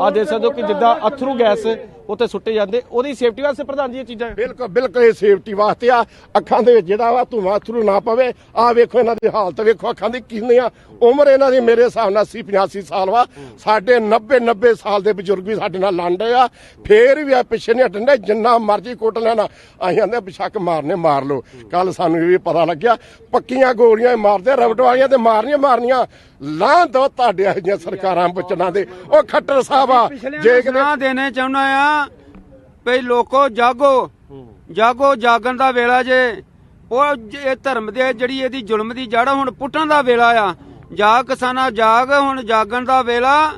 ਆ ਦੇਖ ਸਕਦੇ ਹੋ ਕਿ ਜਿੱਦਾਂ ਅਥਰੂ ਗੈਸ ਉੱਤੇ ਸੁੱਟੇ ਜਾਂਦੇ, ਉਹਦੀ ਸੇਫਟੀ ਵਾਸਤੇ ਪ੍ਰਧਾਨ ਜੀ ਇਹ ਚੀਜ਼ਾਂ। ਬਿਲਕੁਲ ਬਿਲਕੁਲ ਇਹ ਸੇਫਟੀ ਵਾਸਤੇ ਆ। ਅੱਖਾਂ ਦੇ ਵਿੱਚ ਜਿਹੜਾ ਵਾ ਧੂਆਂ ਥਰੂ ਨਾ ਪਵੇ। ਆ ਵੇਖੋ ਇਹਨਾਂ ਦੀ ਹਾਲਤ, ਵੇਖੋ ਅੱਖਾਂ ਦੀ ਕਿੰਨੀਆਂ ਉਮਰ ਇਹਨਾਂ ਦੀ ਮੇਰੇ ਹਿਸਾਬ ਨਾਲ 80 85 ਸਾਲ ਵਾ। ਸਾਡੇ 90 90 ਸਾਲ ਦੇ ਬਜ਼ੁਰਗ ਵੀ ਸਾਡੇ ਨਾਲ ਲੰਡੇ ਆ। ਫੇਰ ਵੀ ਆ ਪਿੱਛੇ ਨਹੀਂ ਹਟਣਦੇ ਜਿੰਨਾ ਮਰਜ਼ੀ ਕੁੱਟ ਲੈਣਾ। ਅਸੀਂ ਆਂਦੇ ਬਿਸ਼ੱਕ ਮਾਰਨੇ ਮਾਰ ਲਓ। ਕੱਲ ਸਾਨੂੰ ਇਹ ਵੀ ਪਤਾ ਲੱਗਿਆ, ਪੱਕੀਆਂ ਗੋਲੀਆਂ ਮਾਰਦੇ ਰਬਟ ਵਾਲੀਆਂ ਤੇ ਮਾਰਨੀਆਂ ਮਾਰਨੀਆਂ। ਲਾਂ ਦੋ ਤੁਹਾਡੇ ਜਿਹੀਆਂ ਸਰਕਾਰਾਂ ਬਚਣਾ ਦੇ। ਉਹ ਖੱਟਰ ਸਾਹਿਬ ਆ। ਜੇ ਜੇ ਕਿਤੇ ਨਾ ਦੇਣੇ ਚਾਹੁੰਦਾ ਆ ਭਈ ਲੋਕੋ ਜਾਗੋ। ਜਾਗੋ ਜਾਗਣ ਦਾ ਵੇਲਾ ਜੇ। ਉਹ ਜ- ਇਹ ਧਰਮ ਦੇ ਜਿਹੜੀ ਇਹਦੀ ਜ਼ੁਲਮ ਦੀ ਜੜ ਹੁਣ ਪੁੱਟਣ ਦਾ ਵੇਲਾ ਆ। ਜਾਗ ਕਿਸਾਨਾ ਜਾਗ ਹੁਣ ਜਾਗਣ ਦਾ ਵੇਲਾ।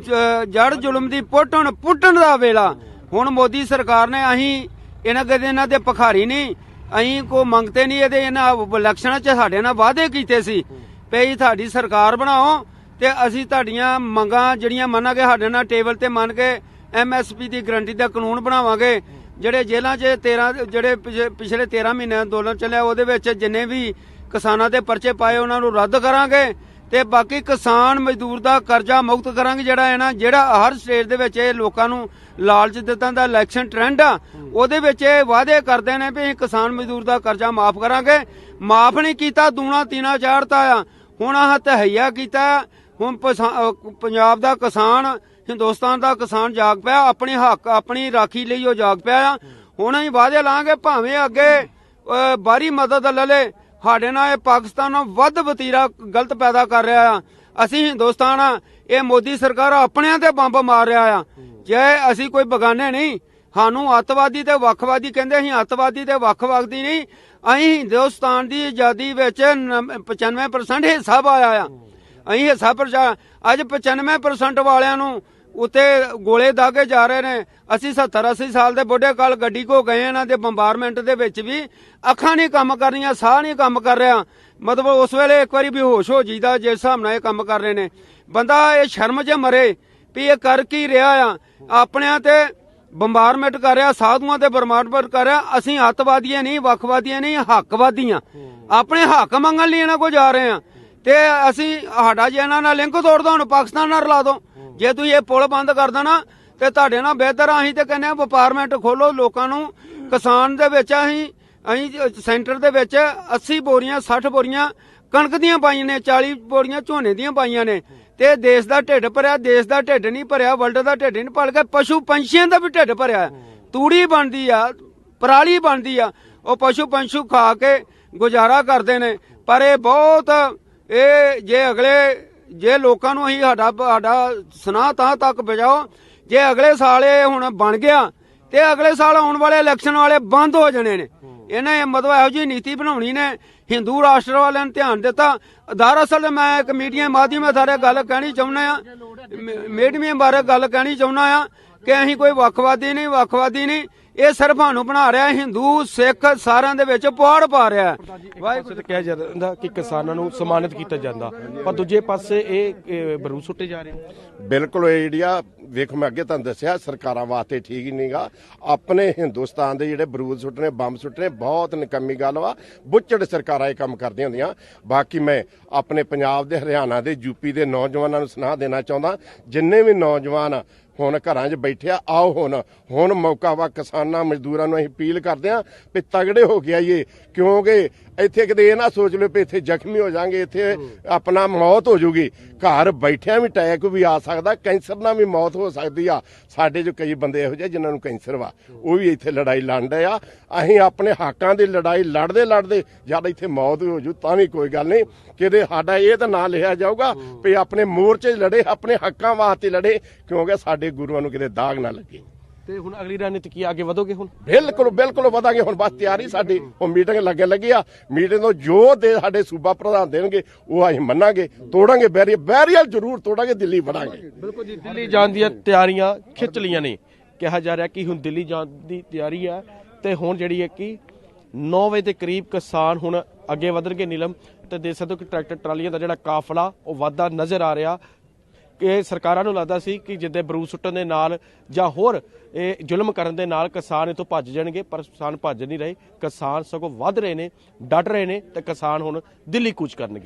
ਜ- ਜੜ ਜ਼ੁਲਮ ਦੀ ਪੁੱਟ ਹੁਣ ਪੁੱਟਣ ਦਾ ਵੇਲਾ। ਹੁਣ ਮੋਦੀ ਸਰਕਾਰ ਨੇ ਅਸੀਂ ਇਹਨਾਂ ਕਦੇ ਇਹਨਾਂ ਦੇ ਭਖਾਰੀ ਨਹੀਂ। ਅਸੀਂ ਕੋ ਮੰਗਤੇ ਨਹੀਂ ਇਹਦੇ ਇਹਨਾਂ ਇਲੈਕਸ਼ਨਾਂ 'ਚ ਸਾਡੇ ਨਾਲ ਵਾਅਦੇ ਕੀਤੇ ਸੀ। ਭਈ ਤੁਹਾਡੀ ਸਰਕਾਰ ਬਣਾਓ ਤੇ ਅਸੀਂ ਤੁਹਾਡੀਆਂ ਮੰਗਾਂ ਜਿਹੜੀਆਂ ਮੰਨਾਂਗੇ ਸਾਡੇ ਨਾਲ ਟੇਬਲ ਤੇ ਮੰਨ ਕੇ ਐਮਐਸਪੀ ਦੀ ਗਰੰਟੀ ਦਾ ਕਾਨੂੰਨ ਬਣਾਵਾਂਗੇ। ਜਿਹੜੇ ਜੇਲ੍ਹਾਂ 'ਚ 13 ਜਿਹੜੇ ਪਿਛ- ਪਿਛਲੇ 13 ਮਹੀਨੇ ਅੰਦੋਲਨ ਚੱਲਿਆ, ਉਹਦੇ ਵਿੱਚ ਜਿੰਨੇ ਵੀ ਕਿਸਾਨਾਂ ਦੇ ਪਰਚੇ ਪਾਏ, ਉਹਨਾਂ ਨੂੰ ਰੱਦ ਕਰਾਂਗੇ ਤੇ ਬਾਕੀ ਕਿਸਾਨ ਮਜ਼ਦੂਰ ਦਾ ਕਰਜ਼ਾ ਮੁਕਤ ਕਰਾਂਗੇ, ਜਿਹੜਾ ਹੈ ਨਾ, ਜਿਹੜਾ ਹਰ ਸਟੇਟ ਦੇ ਵਿੱਚ ਇਹ ਲੋਕਾਂ ਨੂੰ ਲਾਲਚ ਦਿੱਤਾ ਦਾ ਇਲੈਕਸ਼ਨ ਟ੍ਰੈਂਡ ਆ, ਉਹਦੇ ਵਿੱਚ ਇਹ ਵਾਅਦੇ ਕਰਦੇ ਨੇ ਵੀ ਅਸੀਂ ਕਿਸਾਨ ਮਜ਼ਦੂਰ ਦਾ ਕਰਜ਼ਾ ਮਾਫ ਕਰਾਂਗੇ। ਮਾਫ ਨਹੀਂ ਕੀਤਾ ਦੂਣਾ ਤੀਣਾ ਚਾੜਤਾ ਆ। ਹੁਣ ਆਹ ਤਹਈਆ ਕੀਤਾ ਹੁਣ ਪੰਜਾਬ ਦਾ ਕਿਸਾਨ ਹਿੰਦੁਸਤਾਨ ਦਾ ਕਿਸਾਨ ਜਾਗ ਪਿਆ ਆਪਣੇ ਹੱਕ ਆਪਣੀ ਰਾਖੀ ਲਈ ਉਹ ਜਾਗ ਪਿਆ ਆ। ਹੁਣ ਅਸੀਂ ਵਾਅਦੇ ਲਾਂਗੇ ਭਾਵੇਂ ਅੱਗੇ ਅਹ, ਬਾਹਰੀ ਮਦਦ ਲੈ ਲੇ। ਸਾਡੇ ਨਾਲ ਇਹ ਪਾਕਿਸਤਾਨ ਨਾਲ ਵੱਧ ਵਤੀਰਾ ਗਲਤ ਪੈਦਾ ਕਰ ਰਿਹਾ ਆ। ਅਸੀਂ ਹਿੰਦੁਸਤਾਨ ਆ ਇਹ ਮੋਦੀ ਸਰਕਾਰ ਆਪਣਿਆਂ ਤੇ ਬੰਬ ਮਾਰ ਰਿਹਾ ਆ। ਜੇ ਅਸੀਂ ਕੋਈ ਬਗਾਨੇ ਨਹੀਂ ਸਾਨੂੰ ਅੱਤਵਾਦੀ ਤੇ ਵੱਖਵਾਦੀ ਕਹਿੰਦੇ ਅਸੀਂ ਅੱਤਵਾਦੀ ਤੇ ਵੱਖਵਾਦੀ ਨਹੀਂ। ਅਸੀਂ ਹਿੰਦੁਸਤਾਨ ਦੀ ਆਜ਼ਾਦੀ ਵਿੱਚ 95% ਹਿੱਸਾ ਪਾਇਆ ਆ। ਅਸੀਂ ਹਿੱਸਾ ਪਰਚਾ, ਅੱਜ 95% ਵਾਲਿਆਂ ਨੂੰ ਉੱਤੇ ਗੋਲੇ ਦਾਗੇ ਜਾ ਰਹੇ ਨੇ। ਅਸੀਂ 70 80 ਸਾਲ ਦੇ ਬੁੱਢੇ ਕਾਲ ਗੱਡੀ ਕੋ ਗਏ ਇਹਨਾਂ ਦੇ ਬੰਬਾਰਮੈਂਟ ਦੇ ਵਿੱਚ ਵੀ। ਅੱਖਾਂ ਨਹੀਂ ਕੰਮ ਕਰ ਰਹੀਆਂ, ਸਾਹ ਨਹੀਂ ਕੰਮ ਕਰ ਰਿਹਾ। ਮਤਲਬ ਉਸ ਵੇਲੇ ਇੱਕ ਵਾਰੀ ਬੇਹੋਸ਼ ਹੋ ਜੀਦਾ ਜਿਸ ਹਿਸਾਬ ਨਾਲ ਇਹ ਕੰਮ ਕਰ ਰਹੇ ਨੇ। ਬੰਦਾ ਇਹ ਸ਼ਰਮ 'ਚ ਮਰੇ ਵੀ ਇਹ ਕਰ ਕੀ ਰਿਹਾ ਆ। ਆਪਣਿਆਂ ਤੇ ਬੰਬਾਰਮੈਂਟ ਕਰ ਰਿਹਾ ਸਾਧੂਆਂ ਤੇ ਬੰਬਾਰਮੈਂਟ ਕਰ ਰਿਹਾ ਅਸੀਂ ਅੱਤਵਾਦੀਆਂ ਨਹੀਂ ਵੱਖਵਾਦੀਆਂ ਨਹੀਂ ਹੱਕਵਾਦੀਆਂ। ਆਪਣੇ ਹੱਕ ਮੰਗਣ ਲਈ ਇਹਨਾਂ ਕੋ ਜਾ ਰਹੇ ਆ ਤੇ ਅਸੀਂ ਸਾਡਾ ਜੇ ਇਹਨਾਂ ਨਾਲ ਲਿੰਕ ਤੋੜ ਦੋ ਹੁਣ ਪਾਕਿਸਤਾਨ ਨਾਲ ਰਲਾ ਦੋ। ਜੇ ਤੁਸੀਂ ਇਹ ਪੁਲ ਬੰਦ ਕਰ ਦੇਣਾ ਤੇ ਤੁਹਾਡੇ ਨਾਲ ਬਿਹਤਰ ਆ, ਅਸੀਂ ਤੇ ਕਹਿੰਦੇ ਆ ਵਪਾਰਮੈਂਟ ਖੋਲੋ ਲੋਕਾਂ ਨੂੰ ਕਿਸਾਨ ਦੇ ਵਿੱਚ ਅਸੀਂ ਅਸੀਂ ਸੈਂਟਰ ਦੇ ਵਿੱਚ 80 ਬੋਰੀਆਂ 60 ਬੋਰੀਆਂ ਕਣਕ ਦੀਆਂ ਪਾਈਆਂ ਨੇ 40 ਬੋਰੀਆਂ ਝੋਨੇ ਦੀਆਂ ਪਾਈਆਂ ਨੇ। ਤੇ ਦੇਸ਼ ਦਾ ਢਿੱਡ ਭਰਿਆ, ਦੇਸ਼ ਦਾ ਢਿੱਡ ਨਹੀਂ ਭਰਿਆ ਵਰਲਡ ਦਾ ਢਿੱਡ ਨਹੀਂ ਭਰ ਕੇ ਪਸ਼ੂ ਪੰਛੀਆਂ ਦਾ ਵੀ ਢਿੱਡ ਭਰਿਆ। ਤੂੜੀ ਬਣਦੀ ਆ, ਪਰਾਲੀ ਬਣਦੀ ਆ, ਉਹ ਪਸ਼ੂ ਪੰਛੂ ਖਾ ਕੇ ਗੁਜ਼ਾਰਾ ਕਰਦੇ ਨੇ। ਪਰ ਇਹ ਬਹੁਤ, ਇਹ ਜੇ ਅਗਲੇ, ਜੇ ਲੋਕਾਂ ਨੂੰ ਅਸੀਂ ਸਾਡਾ ਸਾਡਾ ਸੁਨਾਹ ਤਾਂ ਤੱਕ ਬਜਾਓ ਜੇ ਅਗਲੇ ਸਾਲ ਇਹ ਹੁਣ ਬਣ ਗਿਆ, ਤੇ ਅਗਲੇ ਸਾਲ ਆਉਣ ਵਾਲੇ ਇਲੈਕਸ਼ਨ ਵਾਲੇ ਬੰਦ ਹੋ ਜਾਣੇ ਨੇ। ਇਹਨੇ ਮਤਲਬ ਇਹੋ ਜਿਹੀ ਨੀਤੀ ਬਣਾਉਣੀ ਨੇ, ਹਿੰਦੂ ਰਾਸ਼ਟਰ ਵਾਲਿਆਂ ਨੇ ਧਿਆਨ ਦਿੱਤਾ। ਦਰਅਸਲ ਮੈਂ ਇੱਕ ਮੀਡੀਆ ਮਾਧਿਅਮ ਸਾਰੇ ਗੱਲ ਕਹਿਣੀ ਚਾਹੁੰਦਾ ਆ ਮੀਡੀਆ ਬਾਰੇ ਗੱਲ ਕਹਿਣੀ ਚਾਹੁੰਦਾ ਆ ਕਿ ਅਸੀਂ ਕੋਈ ਵੱਖਵਾਦੀ ਨਹੀਂ ਵੱਖਵਾਦੀ ਨਹੀਂ। ਇਹ ਸਿਰਫ ਸਾਨੂੰ ਬਣਾ ਰਿਹਾ ਹਿੰਦੂ ਸਿੱਖ ਸਾਰਿਆਂ ਦੇ ਵਿੱਚ ਪੌੜ ਪਾ ਰਿਹਾ ਹੈ। ਵਾਹਿਗੁਰੂ ਕਿਹਾ ਜਾਂਦਾ ਕਿ ਕਿਸਾਨਾਂ ਨੂੰ ਸਨਮਾਨਿਤ ਕੀਤਾ ਜਾਂਦਾ ਪਰ ਦੂਜੇ ਪਾਸੇ ਇਹ ਬਰੂਦ ਸੁੱਟੇ ਜਾ ਰਹੇ ਬਿਲਕੁਲ ਇਹ ਜਿਹੜੀ ਆ ਵੇਖੋ ਮੈਂ ਅੱਗੇ ਤੁਹਾਨੂੰ ਦੱਸਿਆ ਸਰਕਾਰਾਂ ਵਾਸਤੇ ਠੀਕ ਹੀ ਨਹੀਂਗਾ। ਆਪਣੇ ਹਿੰਦੁਸਤਾਨ ਦੇ ਜਿਹੜੇ ਬਰੂਦ ਸੁੱਟਣੇ ਬੰਬ ਸੁੱਟਣੇ ਬਹੁਤ ਨਿਕੰਮੀ ਗੱਲ ਵਾ। ਬੁੱਚੜ ਸਰਕਾਰਾਂ ਇਹ ਕੰਮ ਕਰਦੀਆਂ ਹੁੰਦੀਆਂ। ਬਾਕੀ ਮੈਂ ਆਪਣੇ ਪੰਜਾਬ ਦੇ ਹਰਿਆਣਾ ਦੇ ਯੂਪੀ ਦੇ ਨੌਜਵਾਨਾਂ ਨੂੰ ਸੁਨਾਹ ਦੇਣਾ ਚਾਹੁੰਦਾ। ਜਿੰਨੇ ਵੀ ਨੌਜਵਾਨ ਹੁਣ ਘਰਾਂ 'ਚ ਬੈਠਿਆ ਆਓ ਹੁਣ। ਹੁਣ ਮੌਕਾ ਵਾ ਕਿਸਾਨਾਂ ਮਜ਼ਦੂਰਾਂ ਨੂੰ ਅਸੀਂ ਅਪੀਲ ਕਰਦੇ ਆਂ ਵੀ ਤਗੜੇ ਹੋ ਕੇ ਆਈਏ ਕਿਉਂਕਿ ਇੱਥੇ ਕਿਤੇ ਇਹ ਨਾ ਸੋਚ ਲਿਓ ਵੀ ਇੱਥੇ ਜ਼ਖਮੀ ਹੋ ਜਾਾਂਗੇ ਇੱਥੇ ਆਪਣਾ ਮੌਤ ਹੋ ਜੂਗੀ ਘਰ ਬੈਠਿਆਂ ਵੀ ਅਟੈਕ ਵੀ ਆ ਸਕਦਾ ਕੈਂਸਰ ਨਾਲ ਵੀ ਮੌਤ ਹੋ ਸਕਦੀ ਆ। ਸਾਡੇ ਜੋ ਕਈ ਬੰਦੇ ਇਹੋ ਜਿਹੇ ਜਿਨ੍ਹਾਂ ਨੂੰ ਕੈਂਸਰ ਵਾ ਉਹ ਵੀ ਇੱਥੇ ਲੜਾਈ ਲੜਦੇ ਆ। ਅਸੀਂ ਆਪਣੇ ਹੱਕਾਂ ਦੀ ਲੜਾਈ ਲੜਦੇ ਲੜਦੇ ਜਦ ਇੱਥੇ ਮੌਤ ਹੋ ਜੂ ਤਾਂ ਵੀ ਕੋਈ ਗੱਲ ਨਹੀਂ। ਕਿਤੇ ਸਾਡਾ ਇਹ ਤਾਂ ਨਾਂ ਲਿਖਿਆ ਜਾਊਗਾ ਵੀ ਆਪਣੇ ਮੋਰਚੇ ਲੜੇ ਆਪਣੇ ਹੱਕਾਂ ਵਾਸਤੇ ਲੜੇ ਕਿਉਂਕਿ ਸਾਡੇ ਗੁਰੂਆਂ ਨੂੰ ਕਿਤੇ ਦਾਗ ਨਾ ਲੱਗੇ। ਤੇ ਹੁਣ ਅਗਲੀ ਰਣਨੀਤੀ ਕੀ ਅੱਗੇ ਵਧੋਗੇ ਹੁਣ? ਬਿਲਕੁਲ ਬਿਲਕੁਲ ਵਧਾਂਗੇ। ਹੁਣ ਬਸ ਤਿਆਰੀ ਸਾਡੀ ਉਹ ਮੀਟਿੰਗ ਲੱਗੇ ਲੱਗੀ ਆ। ਮੀਟਿੰਗ ਤੋਂ ਜੋ ਦੇ ਸਾਡੇ ਸੂਬਾ ਪ੍ਰਧਾਨ ਦੇਣਗੇ ਉਹ ਅਸੀਂ ਮੰਨਾਂਗੇ ਤੋੜਾਂਗੇ ਬੈਰੀਅਰ ਬੈਰੀਅਰ ਜ਼ਰੂਰ ਤੋੜਾਂਗੇ ਦਿੱਲੀ ਵੜਾਂਗੇ ਬਿਲਕੁਲ ਜੀ ਦਿੱਲੀ ਜਾਣ ਦੀਆਂ ਤਿਆਰੀਆਂ ਖਿੱਚ ਲਈਆਂ ਨੇ। ਕਿਹਾ ਜਾ ਰਿਹਾ ਕਿ ਹੁਣ ਦਿੱਲੀ ਜਾਣ ਦੀ ਤਿਆਰੀ ਹੈ ਤੇ ਹੁਣ ਜਿਹੜੀ ਹੈ ਕਿ 9 ਵਜੇ ਦੇ ਕਰੀਬ ਕਿਸਾਨ ਹੁਣ ਅੱਗੇ ਵਧਣਗੇ ਨੀਲਮ ਤੇ ਦੇਖ ਸਕਦੇ ਹੋ ਕਿ ਟਰੈਕਟਰ ਟਰਾਲੀਆਂ ਦਾ ਜਿਹੜਾ ਕਾਫਲਾ ਉਹ ਵਾਧਾ ਨਜ਼ਰ ਆ ਰਿਹਾ। ਕਿ ਸਰਕਾਰਾਂ ਨੂੰ ਲੱਗਦਾ ਸੀ ਕਿ ਜਿੱਦੇ ਬਰੂਦ ਸੁੱਟਣ ਦੇ ਨਾਲ ਜਾਂ ਹੋਰ ਇਹ ਜ਼ੁਲਮ ਕਰਨ ਦੇ ਨਾਲ ਕਿਸਾਨ ਇਥੋਂ ਭੱਜ ਜਾਣਗੇ, ਪਰ ਕਿਸਾਨ ਭੱਜ ਨਹੀਂ ਰਹੇ। ਕਿਸਾਨ ਸਗੋਂ ਵੱਧ ਰਹੇ ਨੇ, ਡਟ ਰਹੇ ਨੇ ਤੇ ਕਿਸਾਨ ਹੁਣ ਦਿੱਲੀ ਕੂਚ ਕਰਨਗੇ।